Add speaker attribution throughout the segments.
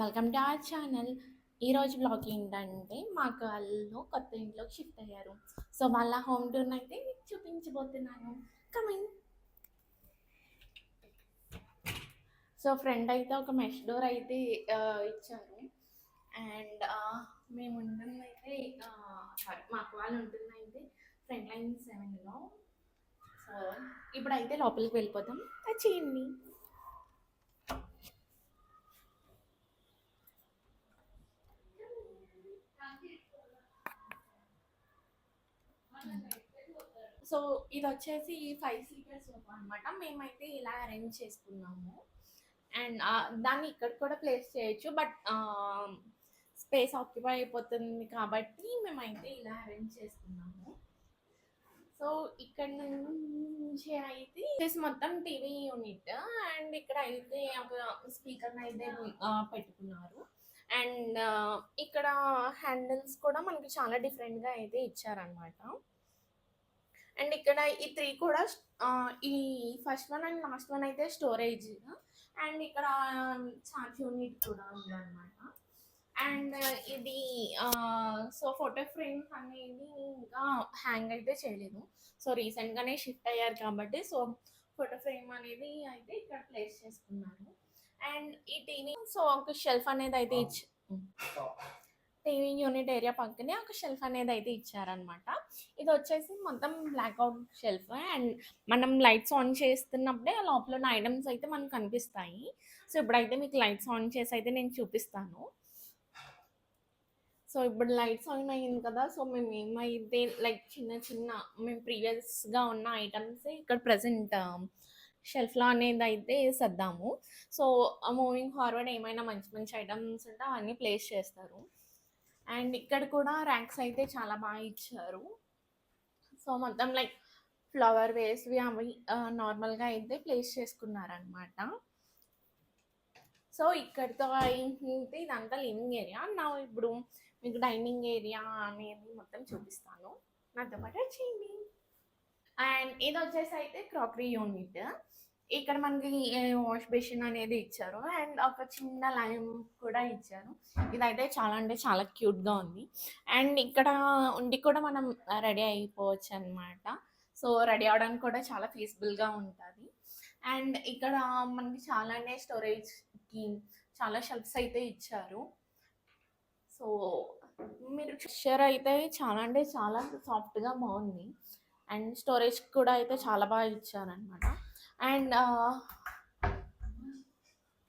Speaker 1: Welcome to our channel. ఈరోజు blog ఏంటంటే మా వాళ్ళు కొత్త ఇంట్లోకి షిఫ్ట్ అయ్యారు. సో వాళ్ళ హోమ్ టూర్ అయితే మీకు చూపించబోతున్నాను కమింగ్ సో ఫ్రంట్ అయితే ఒక మెష్ డోర్ అయితే ఇచ్చారు. అండ్ మేము ఉంటుందైతే సారీ మాకు వాళ్ళు ఉంటుందైతే ఫ్రంట్ లైన్ సెవెన్లో. సో ఇప్పుడైతే లోపలికి వెళ్ళిపోతాం. చేయండి సో ఇది వచ్చేసి ఫైవ్ సీటర్స్ అనమాట మేమైతే ఇలా అరేంజ్ చేసుకున్నాము. అండ్ దాన్ని ఇక్కడ కూడా ప్లేస్ చేయొచ్చు. బట్ స్పేస్ ఆక్యుపై అయిపోతుంది కాబట్టి మేమైతే ఇలా అరేంజ్ చేసుకున్నాము. సో ఇక్కడ నుంచి అయితే మొత్తం టీవీ యూనిట్ అండ్ ఇక్కడ అయితే ఒక స్పీకర్ని అయితే పెట్టుకున్నారు. అండ్ ఇక్కడ హ్యాండిల్స్ కూడా మనకి చాలా డిఫరెంట్గా అయితే ఇచ్చారనమాట అండ్ ఇక్కడ ఈ త్రీ కూడా ఈ first one and last one అయితే స్టోరేజ్. అండ్ ఇక్కడ చార్జ్ యూనిట్ కూడా ఉందన్నమాట. అండ్ ఇది సో ఫోటో ఫ్రేమ్స్ అనేది ఇంకా హ్యాంగ్ అయితే చేయలేదు. సో రీసెంట్గానే షిఫ్ట్ అయ్యారు కాబట్టి సో ఫోటో ఫ్రేమ్ అనేది అయితే ఇక్కడ ప్లేస్ చేసుకున్నారు. అండ్ ఈ టీవీ సో ఒక షెల్ఫ్ అనేది అయితే ఇచ్చి టీవీ యూనిట్ ఏరియా పక్కనే ఒక షెల్ఫ్ అనేది అయితే ఇచ్చారనమాట ఇది వచ్చేసి మొత్తం బ్లాక్అవుట్ షెల్ఫ్ అండ్ మనం లైట్స్ ఆన్ చేస్తున్నప్పుడే ఆ లోపల ఉన్న ఐటమ్స్ అయితే మనకు కనిపిస్తాయి. సో ఇప్పుడైతే మీకు లైట్స్ ఆన్ చేసి అయితే నేను చూపిస్తాను. సో ఇప్పుడు లైట్స్ ఆన్ అయింది కదా సో మేము ఏమైతే లైక్ చిన్న చిన్న మేము ప్రీవియస్గా ఉన్న ఐటమ్స్ ఇక్కడ ప్రజెంట్ షెల్ఫ్లో అనేది అయితే సర్దాము. సో మూవింగ్ ఫార్వర్డ్ ఏమైనా మంచి మంచి ఐటమ్స్ ఉంటే అవన్నీ ప్లేస్ చేస్తారు. అండ్ ఇక్కడ కూడా ర్యాక్స్ అయితే చాలా బాగా ఇచ్చారు. సో మొత్తం లైక్ ఫ్లవర్ వేస్వి అవి నార్మల్గా అయితే ప్లేస్ చేసుకున్నారనమాట సో ఇక్కడితో అయితే ఇదంతా లివింగ్ ఏరియా. నా ఇప్పుడు మీకు డైనింగ్ ఏరియా అనేది మొత్తం చూపిస్తాను. నాతో పాటు వచ్చింది అండ్ ఇది వచ్చేసి అయితే క్రాకరీ యూనిట్. ఇక్కడ మనకి వాష్ బేసిన్ అనేది ఇచ్చారు. అండ్ ఒక చిన్న లైమ్ కూడా ఇచ్చారు. ఇదైతే చాలా అంటే చాలా క్యూట్గా ఉంది. అండ్ ఇక్కడ ఉండి కూడా మనం రెడీ అయిపోవచ్చు అనమాట సో రెడీ అవడానికి కూడా చాలా ఫీజిబుల్గా ఉంటుంది. అండ్ ఇక్కడ మనకి చాలానే స్టోరేజ్కి చాలా షెల్ఫ్స్ అయితే ఇచ్చారు. సో మీరు షేర్ అయితే చాలా అంటే చాలా సాఫ్ట్గా బాగుంది. అండ్ స్టోరేజ్ కూడా అయితే చాలా బాగా ఇచ్చారనమాట అండ్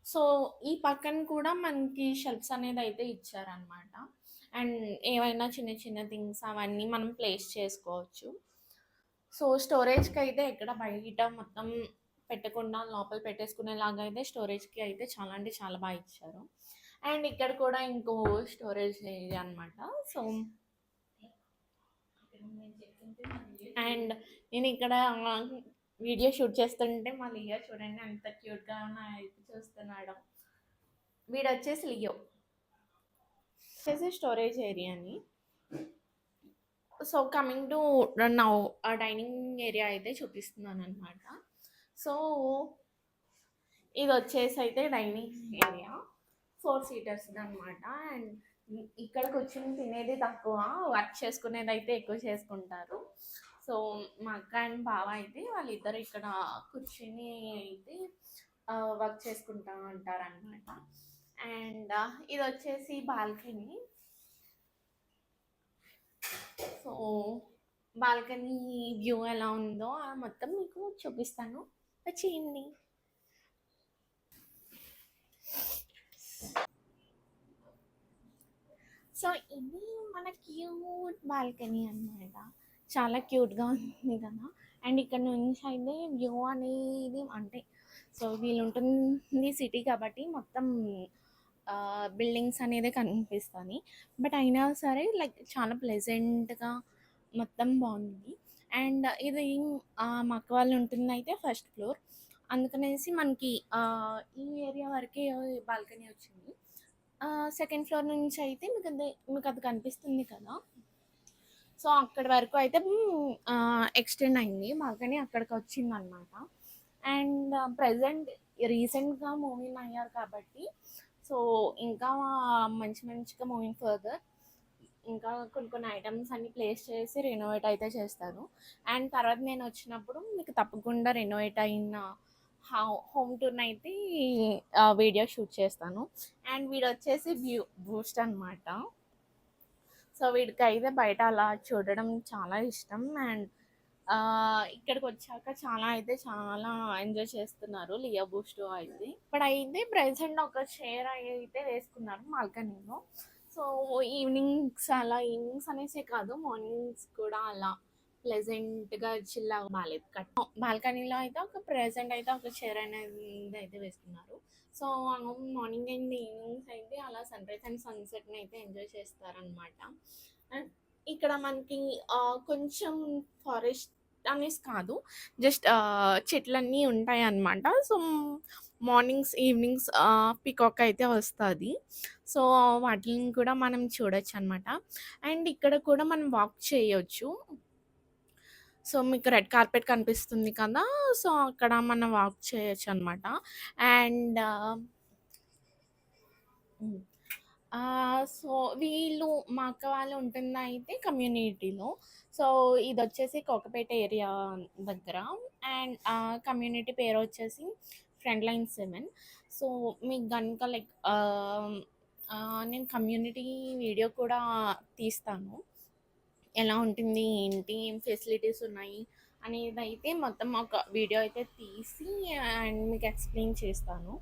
Speaker 1: సో ఈ పక్కన కూడా మనకి షెల్ఫ్స్ అనేది అయితే ఇచ్చారనమాట అండ్ ఏవైనా చిన్న చిన్న థింగ్స్ అవన్నీ మనం ప్లేస్ చేసుకోవచ్చు. సో స్టోరేజ్కి అయితే ఎక్కడ బయట మొత్తం పెట్టకుండా లోపల పెట్టేసుకునేలాగా అయితే స్టోరేజ్కి అయితే చాలా అంటే చాలా బాగా ఇచ్చారు. అండ్ ఇక్కడ కూడా ఇంకో స్టోరేజ్ ఏరియా అనమాట సో అండ్ నేను ఇక్కడ వీడియో షూట్ చేస్తుంటే మా లియో చూడండి అంత క్యూట్గా ఉన్న చూస్తున్నాడు. వీడు వచ్చేసి లియో. వచ్చేసి స్టోరేజ్ ఏరియాని. So coming to now dining area అయితే చూపిస్తున్నాను అనమాట సో ఇది వచ్చేసి అయితే డైనింగ్ ఏరియా. ఫోర్ సీటర్స్ అనమాట అండ్ ఇక్కడ కూర్చుని తినేది తక్కువ వర్క్ చేసుకునేది అయితే ఎక్కువ చేసుకుంటారు. సో మా అక్క అండ్ బావ అయితే వాళ్ళిద్దరు ఇక్కడ కూర్చుని అయితే వర్క్ చేసుకుంటా ఉంటారనమాట అండ్ ఇది వచ్చేసి బాల్కనీ. సో బాల్కనీ వ్యూ ఎలా ఉందో మొత్తం మీకు చూపిస్తాను. వచ్చేయండి. సో ఇది మన క్యూట్ బాల్కనీ అన్నమాట. చాలా క్యూట్గా ఉంది కదా. అండ్ ఇక్కడ నుంచి అయితే వ్యూ అనేది అంటే సో వీళ్ళు ఉంటుంది సిటీ కాబట్టి మొత్తం బిల్డింగ్స్ అనేది కనిపిస్తుంది బట్ అయినా సరే లైక్ చాలా ప్లెజెంట్గా మొత్తం బాగుంది. అండ్ ఇది ఆ, మా అక్క వాళ్ళు ఉంటుంది అయితే ఫస్ట్ ఫ్లోర్. అందుకనేసి మనకి ఈ ఏరియా వరకే బాల్కనీ వచ్చింది. సెకండ్ ఫ్లోర్ నుంచి అయితే మీకు అది మీకు అది కనిపిస్తుంది కదా. సో అక్కడి వరకు అయితే ఎక్స్టెండ్ అయింది. మాకని అక్కడికి వచ్చింది అనమాట అండ్ ప్రజెంట్ రీసెంట్గా మూవింగ్ అయ్యారు కాబట్టి సో ఇంకా మంచి మంచిగా మూవింగ్ ఫర్దర్ ఇంకా కొన్ని కొన్ని ఐటమ్స్ అన్ని ప్లేస్ చేసి రెనోవేట్ అయితే చేస్తారు. అండ్ తర్వాత నేను వచ్చినప్పుడు మీకు తప్పకుండా రెనోవేట్ అయిన హోమ్ టూర్ని అయితే వీడియో షూట్ చేస్తాను. అండ్ వీడు వచ్చేసి వ్యూ బూస్ట్ అనమాట సో వీడికి అయితే బయట అలా చూడడం చాలా ఇష్టం. అండ్ ఇక్కడికి వచ్చాక చాలా అయితే చాలా ఎంజాయ్ చేస్తున్నారు లియా బూస్ట్ అయితే. ఇప్పుడైతే ప్రెసెంట్ ఒక చైర్ అయితే వేసుకున్నారు బాల్కనీలో సో ఈవినింగ్స్ అలా ఈవినింగ్స్ అనేసి కాదు మార్నింగ్స్ కూడా అలా ప్లెజెంట్గా చిల్ బాగాలేదు కట్ బాల్కనీలో అయితే ఒక ప్రెసెంట్ అయితే ఒక చైర్ అనేది అయితే వేసుకున్నారు. సో మార్నింగ్ అండ్ ఈవినింగ్స్ అయితే అలా సన్ రైజ్ అండ్ సన్సెట్ని అయితే ఎంజాయ్ చేస్తారనమాట అండ్ ఇక్కడ మనకి కొంచెం ఫారెస్ట్ అనేసి కాదు జస్ట్ చెట్లన్నీ ఉంటాయి అన్నమాట సో మార్నింగ్స్ ఈవినింగ్స్ పికాక్ అయితే వస్తుంది. సో వాటిని కూడా మనం చూడొచ్చు అనమాట అండ్ ఇక్కడ కూడా మనం వాక్ చేయొచ్చు. సో మీకు రెడ్ కార్పెట్ కనిపిస్తుంది కదా! సో అక్కడ మనం వాక్ చేయొచ్చు అనమాట అండ్ సో వీళ్ళు మా అక్క వాళ్ళు ఉంటుందా అయితే కమ్యూనిటీలో. సో ఇది వచ్చేసి కోకపేట ఏరియా దగ్గర. అండ్ కమ్యూనిటీ పేరు వచ్చేసి ఫ్రంట్ లైన్ సెవెన్ సో మీకు కనుక లైక్ నేను కమ్యూనిటీ వీడియో కూడా తీస్తాను. ఎలా ఉంటుంది ఏంటి ఏం ఫెసిలిటీస్ ఉన్నాయి అనేది అయితే మొత్తం ఒక వీడియో అయితే తీసి అండ్ మీకు ఎక్స్ప్లెయిన్ చేస్తాను.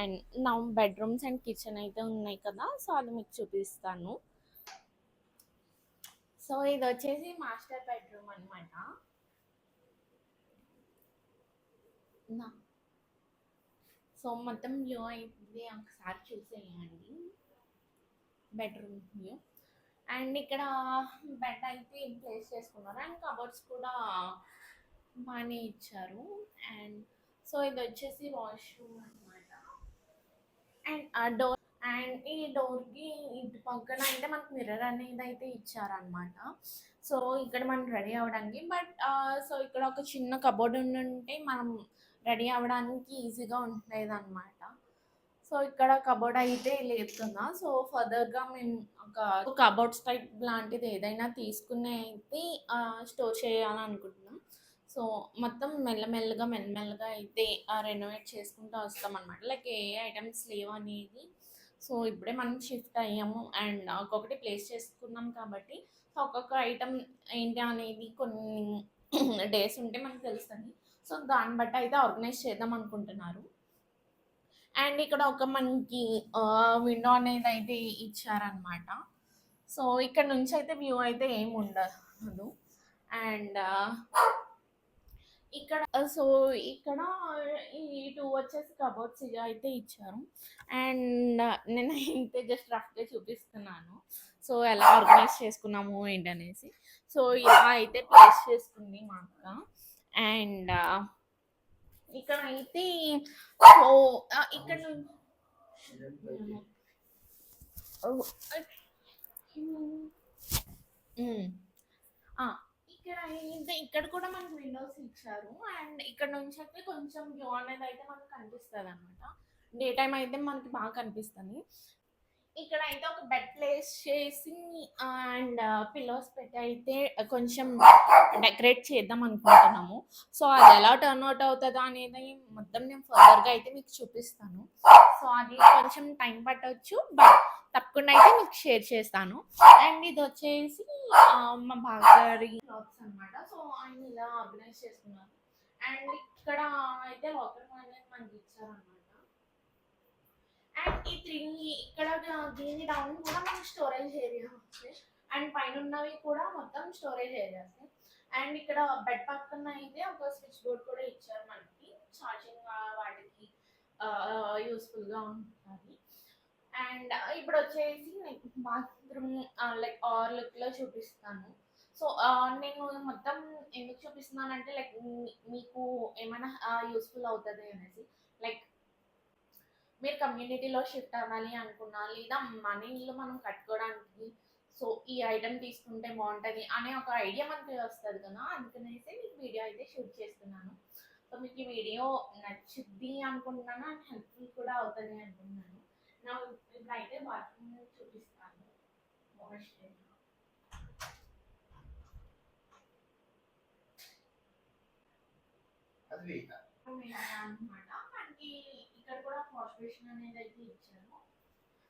Speaker 1: అండ్ నా బెడ్రూమ్స్ అండ్ కిచెన్ అయితే ఉన్నాయి కదా సో అది మీకు చూపిస్తాను. సో ఇది వచ్చేసి మాస్టర్ బెడ్రూమ్ అనమాట సో మొత్తం వ్యూ అయితే ఒకసారి చూసేయండి. బెడ్రూమ్ వ్యూ అండ్ ఇక్కడ బెడ్ అయితే ప్లేస్ చేసుకున్నారు? అండ్ కబోర్డ్స్ కూడా బాగానే ఇచ్చారు. అండ్ సో ఇది వచ్చేసి వాష్రూమ్ అనమాట అండ్ ఆ డోర్ అండ్ ఈ డోర్కి ఇటు పక్కన అయితే మనకు మిర్రర్ అనేది అయితే ఇచ్చారనమాట సో ఇక్కడ మనం రెడీ అవ్వడానికి బట్ సో ఇక్కడ ఒక చిన్న కబోర్డ్ ఉంటే మనం రెడీ అవ్వడానికి ఈజీగా ఉండేది అనమాట సో ఇక్కడ కబోర్డ్ అయితే లేపుతున్నా సో ఫర్దర్గా మేము ఒక కబోర్డ్స్ టైప్ లాంటిది ఏదైనా తీసుకునే అయితే స్టోర్ చేయాలనుకుంటున్నాం. సో మొత్తం మెల్లమెల్లగా మెల్లమెల్లగా అయితే రెనోవేట్ చేసుకుంటూ వస్తాం అనమాట లైక్ ఏ ఐటమ్స్ లేవు అనేది. సో ఇప్పుడే మనం షిఫ్ట్ అయ్యాము. అండ్ ఒక్కొక్కటి ప్లేస్ చేసుకున్నాం కాబట్టి సో ఒక్కొక్క ఐటమ్ ఏంటి అనేది కొన్ని డేస్ ఉంటే మనకు తెలుస్తుంది. సో దాన్ని బట్టి అయితే ఆర్గనైజ్ చేద్దాం అనుకుంటున్నారు. అండ్ ఇక్కడ ఒక మనకి విండో అనేది అయితే ఇచ్చారనమాట సో ఇక్కడ నుంచి అయితే వ్యూ అయితే ఏమి ఉండదు. అండ్ ఇక్కడ సో ఇక్కడ ఈ టూ వచ్చేసి కబోర్డ్స్ అయితే ఇచ్చారు. అండ్ నేను అయితే జస్ట్ రఫ్గా చూపిస్తున్నాను. సో ఎలా ఆర్గనైజ్ చేసుకున్నాము ఏంటనేసి. సో ఇలా అయితే ప్లేస్ చేసుకుంది మా అక్క. అండ్ ఇక్కడ అయితే ఇక్కడ ఇక్కడ ఇక్కడ కూడా మనకు విండోస్ ఇచ్చారు. అండ్ ఇక్కడ నుంచి అయితే కొంచెం వ్యూ అనేది అయితే మనకు కనిపిస్తుంది అనమాట డే టైం అయితే మనకి బాగా కనిపిస్తుంది. ఇక్కడ అయితే ఒక బెడ్ ప్లేస్ చేసి అండ్ పిల్లోస్ పెట్టి అయితే కొంచెం డెకరేట్ చేద్దాం అనుకుంటున్నాము. సో అది ఎలా టర్న్ అవుట్ అవుతుందా అనేది మొత్తం నేను ఫర్దర్గా అయితే మీకు చూపిస్తాను. సో అది కొంచెం టైం పట్టవచ్చు బట్ తప్పకుండా అయితే మీకు షేర్ చేస్తాను. అండ్ ఇది వచ్చేసి మా బాగారి క్లాత్స్ అనమాట సో ఆయన ఇలా ఆర్గనైజ్ చేస్తున్నారు అండ్ ఇక్కడ అయితే లోకల్ అనేది మనకి ఇచ్చారనమాట ఈ త్రీ ఇక్కడ దీన్ని డౌన్ కూడా మనకి స్టోరేజ్ ఏరియా అండ్. పైన ఉన్నవి కూడా మొత్తం స్టోరేజ్ ఏరియాస్ అండ్. ఇక్కడ బెడ్ పక్కన అయితే ఒక స్విచ్ బోర్డ్ కూడా ఇచ్చారు మనకి. ఛార్జింగ్ వాటికి యూస్ఫుల్గా ఉంటుంది. అండ్ ఇప్పుడు వచ్చేసి బాత్రూమ్ లైక్ ఆర్ లుక్లో చూపిస్తాను. సో నేను మొత్తం ఎందుకు చూపిస్తున్నానంటే లైక్ మీకు ఏమైనా యూస్ఫుల్ అవుతుంది అనేసి. లైక్ మీరు కమ్యూనిటీలో షిఫ్ట్ అవ్వాలి అనుకున్నా లేదా మన ఇల్లు మనం కట్టుకోవడానికి సో ఈ ఐటమ్ తీసుకుంటే బాగుంటుంది అనే ఒక ఐడియా మనకి వస్తుంది కదా అందుకనేసి మీకు వీడియో అయితే షూట్ చేస్తున్నాను. సో మీకు ఈ వీడియో నచ్చుద్ది అనుకుంటున్నాను అండ్ హెల్ప్ఫుల్ కూడా అవుతుంది అనుకుంటున్నాను. నా ఇప్పుడైతే బాత్రూమ్ చూపిస్తాను. వాష్ అనమాట ఇక్కడ కూడా వాష్ బేసిన్ అనేది అయితే ఇచ్చారు.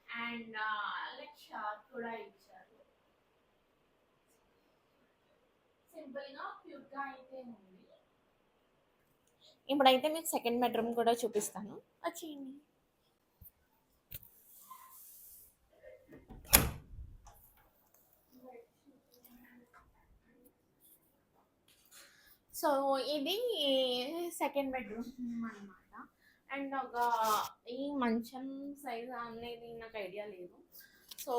Speaker 1: అండ్ లైక్ షార్ కూడా ఇచ్చారు. సింపుల్గా క్యూట్గా అయితే ఉంది. ఇప్పుడైతే మీకు సెకండ్ బెడ్రూమ్ కూడా చూపిస్తాను. వచ్చేయండి. సో ఇది సెకండ్ బెడ్రూమ్ అన్నమాట. అండ్ ఒక ఈ మంచం సైజ్ అనేది నాకు ఐడియా లేదు. సో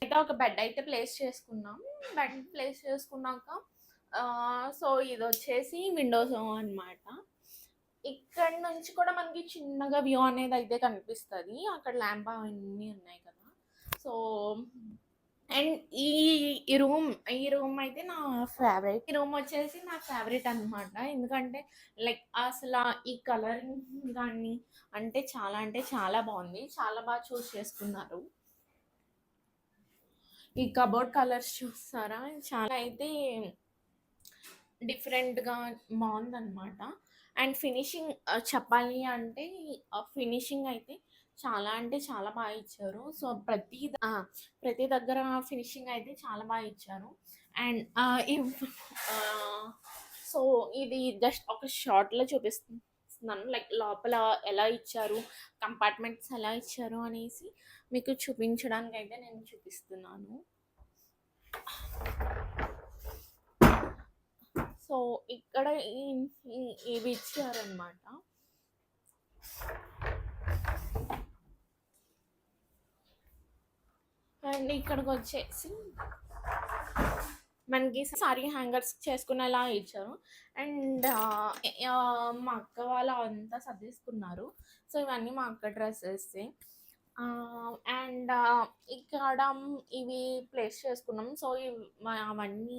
Speaker 1: అయితే ఒక బెడ్ అయితే ప్లేస్ చేసుకున్నాం. బెడ్ ప్లేస్ చేసుకున్నాక సో ఇది వచ్చేసి విండోస్ అన్నమాట. ఇక్కడ నుంచి కూడా మనకి చిన్నగా వ్యూ అనేది అయితే కనిపిస్తుంది. అక్కడ ల్యాంప్ అవన్నీ ఉన్నాయి కదా. సో అండ్ ఈ ఈ రూమ్ ఈ రూమ్ అయితే నా ఫేవరెట్. ఈ రూమ్ వచ్చేసి నా ఫేవరెట్ అన్నమాట. ఎందుకంటే లైక్ అసలు ఈ కలరింగ్ కానీ అంటే చాలా అంటే చాలా బాగుంది. చాలా బాగా చూస్ చేసుకున్నారు. ఈ కబోర్డ్ కలర్స్ చూస్తారా? చాలా అయితే డిఫరెంట్గా బాగుందన్నమాట. అండ్ ఫినిషింగ్ చెప్పాలి అంటే ఫినిషింగ్ అయితే చాలా అంటే చాలా బాగా ఇచ్చారు. సో ప్రతి ప్రతి దగ్గర ఫినిషింగ్ అయితే చాలా బాగా ఇచ్చారు. అండ్ సో ఇది జస్ట్ ఒక షార్ట్లో చూపిస్తున్నాను. లైక్ లోపల ఎలా ఇచ్చారు కంపార్ట్మెంట్స్ ఎలా ఇచ్చారు అనేసి మీకు చూపించడానికి అయితే నేను చూపిస్తున్నాను. సో ఇక్కడ ఇవి ఇచ్చారనమాట అండ్ ఇక్కడికి వచ్చేసి మనకి సారీ హ్యాంగర్స్ చేసుకునేలా ఇచ్చారు. అండ్ మా అక్క వాళ్ళ అంతా సర్దేసుకున్నారు. సో ఇవన్నీ మా అక్క డ్రెస్సెస్ అండ్ ఇక్కడ ఇవి ప్లేస్ చేసుకున్నాం. సో ఇవి అవన్నీ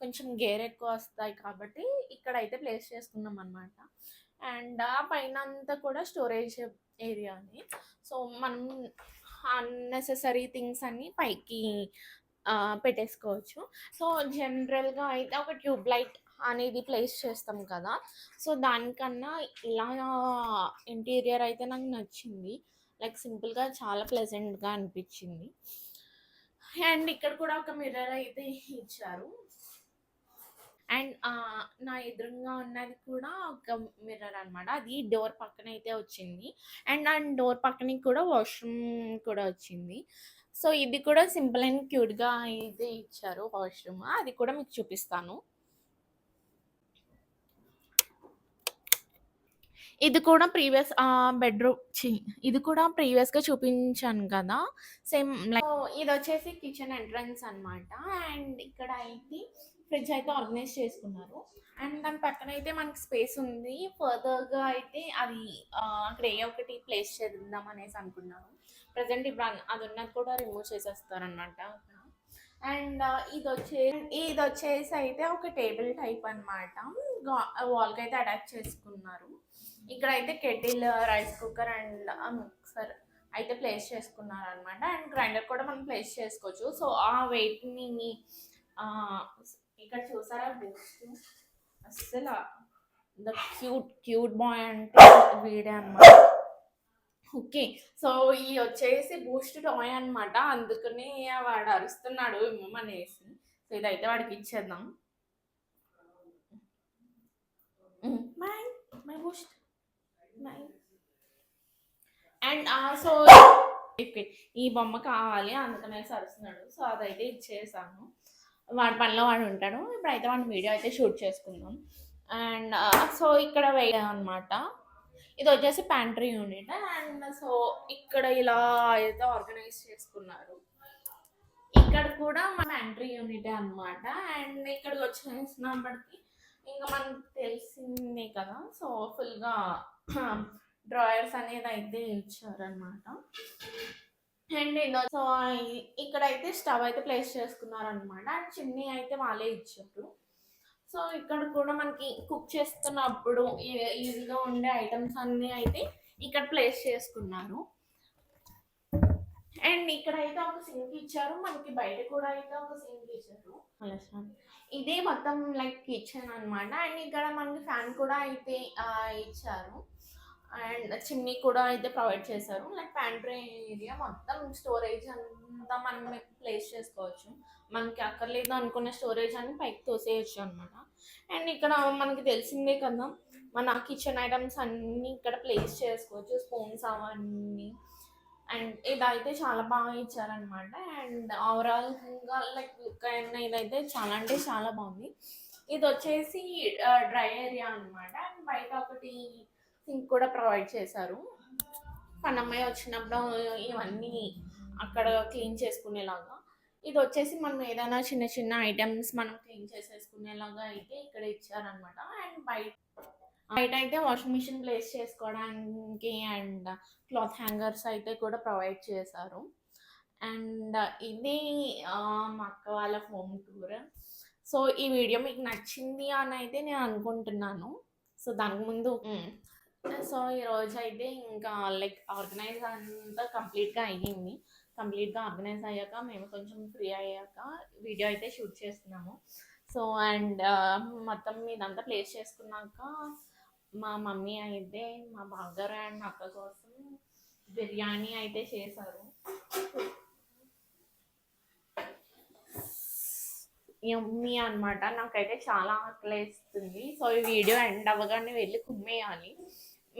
Speaker 1: కొంచెం గేర్ ఎక్కువ వస్తాయి కాబట్టి ఇక్కడైతే ప్లేస్ చేసుకున్నాం అనమాట అండ్ ఆ పైన అంతా కూడా స్టోరేజ్ ఏరియాని. సో మనం అన్నెసెసరీ థింగ్స్ అన్నీ పైకి పెట్టేసుకోవచ్చు. సో జనరల్గా అయితే ఒక ట్యూబ్ లైట్ అనేది ప్లేస్ చేస్తాం కదా. సో దానికన్నా ఇలా ఇంటీరియర్ అయితే నాకు నచ్చింది. లైక్ సింపుల్గా చాలా ప్లెజెంట్గా అనిపించింది. అండ్ ఇక్కడ కూడా ఒక మిర్రర్ అయితే ఇచ్చారు. అండ్ నా ఎదురుగా ఉన్నది కూడా ఒక మిర్రర్ అన్నమాట. అది డోర్ పక్కన అయితే వచ్చింది. అండ్ ఆ డోర్ పక్కన కూడా వాష్రూమ్ కూడా వచ్చింది. సో ఇది కూడా సింపుల్ అండ్ క్యూట్గా అయితే ఇచ్చారు వాష్రూమ్. అది కూడా మీకు చూపిస్తాను. ఇది కూడా ప్రీవియస్ బెడ్రూమ్ ఇది కూడా ప్రీవియస్గా చూపించాను కదా. సేమ్ లైక్ ఇది వచ్చేసి కిచెన్ ఎంట్రన్స్ అన్నమాట. అండ్ ఇక్కడ అయితే ఫ్రిడ్జ్ అయితే ఆర్గనైజ్ చేసుకున్నారు. అండ్ దాని పక్కన అయితే మనకి స్పేస్ ఉంది. ఫర్దర్గా అయితే అది అక్కడ ఏ ఒకటి ప్లేస్ చేద్దాం అనేసి అనుకున్నాను ప్రజెంట్ ఇప్పుడు అది ఉన్నది కూడా రిమూవ్ చేసేస్తారనమాట అండ్ ఇది వచ్చే ఇది వచ్చేసి అయితే ఒక టేబుల్ టైప్ అనమాట వాల్కి అయితే అటాచ్ చేసుకున్నారు. ఇక్కడ అయితే kettle rice cooker and mixer అయితే ప్లేస్ చేసుకున్నారు అనమాట అండ్ గ్రైండర్ కూడా మనం ప్లేస్ చేసుకోవచ్చు. సో ఆ వెయిట్ని ఇక్కడ చూసారా బూస్ట్? అస్సలు ద క్యూట్ క్యూట్ బాయ్ అంటే వీడే అనమాట ఓకే సో ఈ వచ్చేసి బూస్ట్ టాయ్ అనమాట అందుకని వాడు అరుస్తున్నాడు అనేసి. సో ఇదైతే వాడికి ఇచ్చేద్దాం. My my Boost my. And so ఈ బొమ్మ కావాలి అందుకనేసి అరుస్తున్నాడు. సో అదైతే ఇచ్చేసాను. వాడి పనిలో వాడు ఉంటాడు. ఇప్పుడైతే వాడి వీడియో అయితే షూట్ చేసుకుందాం. అండ్ సో ఇక్కడ వేయడం అనమాట ఇది వచ్చేసి ప్యాంట్రీ యూనిట్ అండ్ సో ఇక్కడ ఇలా అయితే ఆర్గనైజ్ చేసుకున్నారు. ఇక్కడ కూడా మన ప్యాంట్రీ యూనిట్ అనమాట అండ్ ఇక్కడికి వచ్చేసినప్పటికి ఇంకా మనకు తెలిసిందే కదా. సో ఫుల్గా డ్రాయర్స్ అనేది అయితే ఇచ్చారనమాట అండ్ సో ఇక్కడైతే స్టవ్ అయితే ప్లేస్ చేసుకున్నారనమాట అండ్ చిమ్నీ అయితే వాళ్ళే ఇచ్చారు. సో ఇక్కడ కూడా మనకి కుక్ చేస్తున్నప్పుడు ఈజీగా ఉండే ఐటమ్స్ అన్నీ అయితే ఇక్కడ ప్లేస్ చేసుకున్నారు. అండ్ ఇక్కడ అయితే ఒక సింక్ ఇచ్చారు. మనకి బయట కూడా అయితే ఒక సింక్ ఇచ్చారు. ఇదే మొత్తం లైక్ కిచెన్ అనమాట అండ్ ఇక్కడ మనకి ఫ్యాన్ కూడా అయితే ఇచ్చారు. అండ్ చిమ్నీ కూడా అయితే ప్రొవైడ్ చేశారు. లైక్ ప్యాంట్రీ ఏరియా మొత్తం స్టోరేజ్ అంతా మనం ప్లేస్ చేసుకోవచ్చు. మనకి అక్కర్లేదు అనుకున్న స్టోరేజ్ అని పైకి తోసేయచ్చు అనమాట అండ్ ఇక్కడ మనకి తెలిసిందే కదా మన కిచెన్ ఐటమ్స్ అన్నీ ఇక్కడ ప్లేస్ చేసుకోవచ్చు. స్పూన్స్ అవన్నీ. అండ్ ఇదైతే చాలా బాగా ఇచ్చారనమాట అండ్ ఓవరాల్గా లైక్ లుక్ అయిన ఇదైతే చాలా అంటే చాలా బాగుంది. ఇది వచ్చేసి డ్రై ఏరియా అనమాట అండ్ బయట ఒకటి థింక్ కూడా ప్రొవైడ్ చేశారు. పనమ్మాయి వచ్చినప్పుడు ఇవన్నీ అక్కడ క్లీన్ చేసుకునేలాగా. ఇది వచ్చేసి మనం ఏదైనా చిన్న చిన్న ఐటమ్స్ మనం క్లీన్ చేసేసుకునేలాగా అయితే ఇక్కడ ఇచ్చారనమాట అండ్ బయట బయట అయితే వాషింగ్ మిషన్ ప్లేస్ చేసుకోవడానికి అండ్ క్లాత్ హ్యాంగర్స్ అయితే కూడా ప్రొవైడ్ చేశారు. అండ్ ఇది మా అక్క వాళ్ళ హోమ్ టూర్. సో ఈ వీడియో మీకు నచ్చింది అని అయితే నేను అనుకుంటున్నాను. సో దానికి ముందు సో ఈరోజు అయితే ఇంకా లైక్ ఆర్గనైజ్ అంతా కంప్లీట్గా అయ్యింది. కంప్లీట్గా ఆర్గనైజ్ అయ్యాక మేము కొంచెం ఫ్రీ అయ్యాక వీడియో అయితే షూట్ చేస్తున్నాము. సో అండ్ uh, మొత్తం ఇదంతా ప్లేస్ చేసుకున్నాక మా మమ్మీ అయితే మా బావగారు అండ్ అక్క కోసం బిర్యానీ అయితే చేశారు. యమ్మీ అనమాట నాకైతే చాలా ఆకలేస్తుంది. సో ఈ వీడియో ఎండ్ అవ్వగానే వెళ్ళి కుమ్మేయాలి.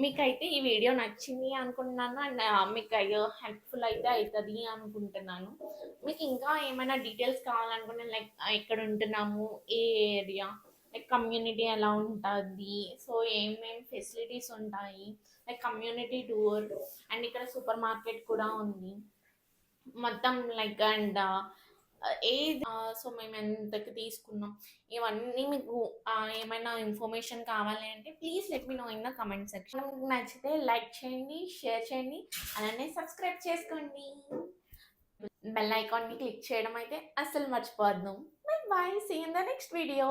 Speaker 1: మీకైతే ఈ వీడియో నచ్చింది అనుకుంటున్నాను అండ్ మీకు అయ్యో హెల్ప్ఫుల్ అయితే అవుతుంది అనుకుంటున్నాను. మీకు ఇంకా ఏమైనా డీటెయిల్స్ కావాలనుకుంటే లైక్ ఎక్కడ ఉంటున్నాము ఏ ఏరియా లైక్ కమ్యూనిటీ ఎలా ఉంటుంది సో ఏమేమి ఫెసిలిటీస్ ఉంటాయి లైక్ కమ్యూనిటీ టూర్ అండ్ ఇక్కడ సూపర్ మార్కెట్ కూడా ఉంది. మొత్తం లైక్ అండ్ ఏది? సో మేము ఎంతకి తీసుకున్నాం? ఇవన్నీ మీకు ఏమైనా ఇన్ఫర్మేషన్ కావాలి అంటే please let me know in the comment section మీకు నచ్చితే లైక్ చేయండి షేర్ చేయండి అలానే సబ్స్క్రైబ్ చేసుకోండి. బెల్ ఐకాన్ని క్లిక్ చేయడం అయితే అస్సలు మర్చిపోద్దు bye bye see in the next video